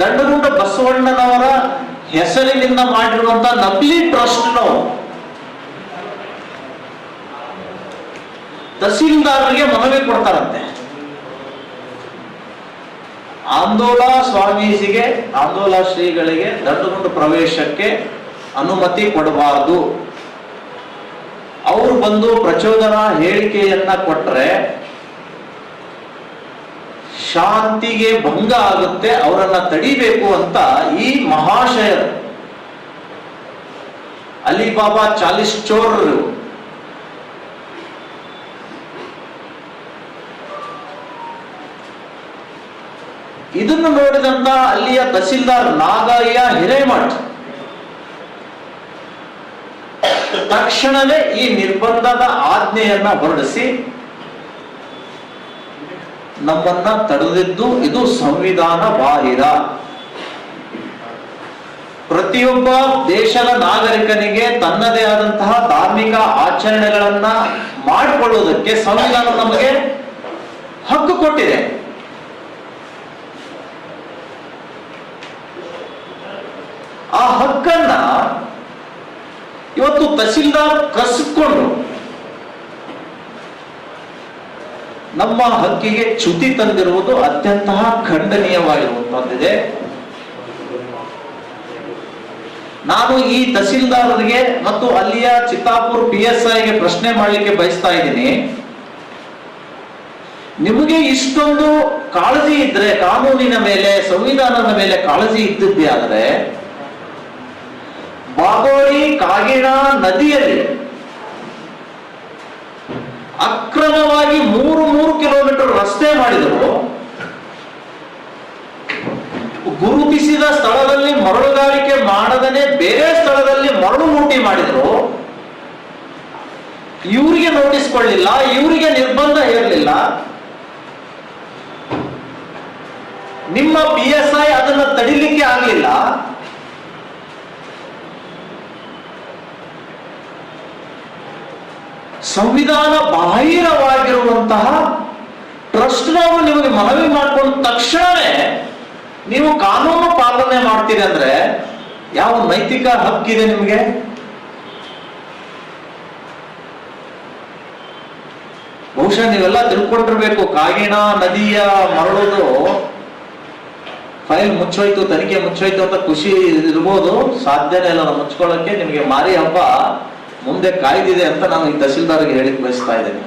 ದಂಡಗುಂಡ ಬಸವಣ್ಣನವರ ಹೆಸರಿನಿಂದ ಮಾಡಿರುವಂತ ನಕಲಿ ಟ್ರಸ್ಟ್ ತಹಸೀಲ್ದಾರರಿಗೆ ಮನವಿ ಕೊಡ್ತಾರಂತೆ. ಆಂದೋಲ ಸ್ವಾಮೀಜಿಗೆ, ಆಂದೋಲ ಶ್ರೀಗಳಿಗೆ ದಂಡಗುಂಡ ಪ್ರವೇಶಕ್ಕೆ ಅನುಮತಿ ಕೊಡಬಾರದು. ಅವರು ಬಂದು ಪ್ರಚೋದನಾ ಹೇಳಿಕೆಯನ್ನ ಕೊಟ್ರೆ ಶಾಂತಿಗೆ ಭಂಗ ಆಗುತ್ತೆ, ಅವರನ್ನ ತಡಿಬೇಕು ಅಂತ ಈ ಮಹಾಶಯರು. ಅಲಿಬಾಬಾ ಚಾಲಿಸ್ ಚೋರರು ಇದನ್ನು ನೋಡಿದಂತ ಅಲ್ಲಿಯ ತಹಸೀಲ್ದಾರ್ ನಾಗಯ್ಯ ಹಿರೇಮಠ್. ತಕ್ಷಣವೇ ಈ ನಿರ್ಬಂಧದ ಆಜ್ಞೆಯನ್ನ ಹೊರಡಿಸಿ ನಮ್ಮನ್ನ ತಡೆದಿದ್ದು ಇದು ಸಂವಿಧಾನ ಬಾಹಿರ. ಪ್ರತಿಯೊಬ್ಬ ದೇಶದ ನಾಗರಿಕನಿಗೆ ತನ್ನದೇ ಆದಂತಹ ಧಾರ್ಮಿಕ ಆಚರಣೆಗಳನ್ನ ಮಾಡಿಕೊಳ್ಳುವುದಕ್ಕೆ ಸಂವಿಧಾನ ನಮಗೆ ಹಕ್ಕು ಕೊಟ್ಟಿದೆ. ಆ ಹಕ್ಕನ್ನ ಇವತ್ತು ತಹಸೀಲ್ದಾರ್ ಕಸಿಕೊಂಡು ನಮ್ಮ ಹಕ್ಕಿಗೆ ಚ್ಯುತಿ ತಂದಿರುವುದು ಅತ್ಯಂತ ಖಂಡನೀಯವಾಗಿರುವಂತಹದ್ದಿದೆ. ನಾನು ಈ ತಹಸೀಲ್ದಾರರಿಗೆ ಮತ್ತು ಅಲ್ಲಿಯ ಚಿತ್ತಾಪುರ್ ಪಿ ಎಸ್ ಐಗೆ ಪ್ರಶ್ನೆ ಮಾಡಲಿಕ್ಕೆ ಬಯಸ್ತಾ ಇದ್ದೀನಿ. ನಿಮಗೆ ಇಷ್ಟೊಂದು ಕಾಳಜಿ ಇದ್ರೆ, ಕಾನೂನಿನ ಮೇಲೆ, ಸಂವಿಧಾನದ ಮೇಲೆ ಕಾಳಜಿ ಇದ್ದಿದ್ದೆ ಆದರೆ ಬಾಗೋಳಿ ಕಾಗಿಣ ನದಿಯಲ್ಲಿ ಅಕ್ರಮವಾಗಿ ಮೂರು ಮೂರು ಕಿಲೋಮೀಟರ್ ರಸ್ತೆ ಮಾಡಿದರು. ಗುರುತಿಸಿದ ಸ್ಥಳದಲ್ಲಿ ಮರಳುಗಾರಿಕೆ ಮಾಡದನೆ ಬೇರೆ ಸ್ಥಳದಲ್ಲಿ ಮರಳು ಮೂಟಿ ಮಾಡಿದರು. ಇವರಿಗೆ ನೋಟಿಸ್ ಕೊಳ್ಳಿಲ್ಲ ಇವರಿಗೆ ನಿರ್ಬಂಧ ಇರಲಿಲ್ಲ ನಿಮ್ಮ ಪಿ ಎಸ್ ಐ ಅದನ್ನ ತಡಿಲಿಕ್ಕೆ ಆಗಲಿಲ್ಲ. ಸಂವಿಧಾನ ಬಾಹಿರವಾಗಿರುವಂತಹ ಟ್ರಸ್ಟ್ನವರು ನಿಮಗೆ ಮನವಿ ಮಾಡಿಕೊಂಡ ತಕ್ಷಣವೇ ನೀವು ಕಾನೂನು ಪಾಲನೆ ಮಾಡ್ತೀರಿ ಅಂದ್ರೆ ಯಾವ ನೈತಿಕ ಹಕ್ಕಿದೆ ನಿಮಗೆ? ಬಹುಶಃ ನೀವೆಲ್ಲ ತಿಳ್ಕೊಂಡಿರ್ಬೇಕು, ಕಾಗಿಣ ನದಿಯ ಮರಳೋದು ಫೈಲ್ ಮುಚ್ಚೋಯ್ತು, ತನಿಖೆ ಮುಚ್ಚೋಯ್ತು ಅಂತ ಖುಷಿ ಇರ್ಬೋದು, ಸಾಧ್ಯನೇ ಇಲ್ಲ ಮುಚ್ಕೊಳ್ಳೋಕೆ ನಿಮಗೆ ಮಾರಿ ಹಬ್ಬ. ಮುಂದೆ ಕಾಯ್ದಿದೆ ಅಂತ ನಾನು ಈ ತಹಸೀಲ್ದಾರ್ಗೆ ಹೇಳಿಕ್ ಬಯಸ್ತಾ ಇದ್ದೇನೆ.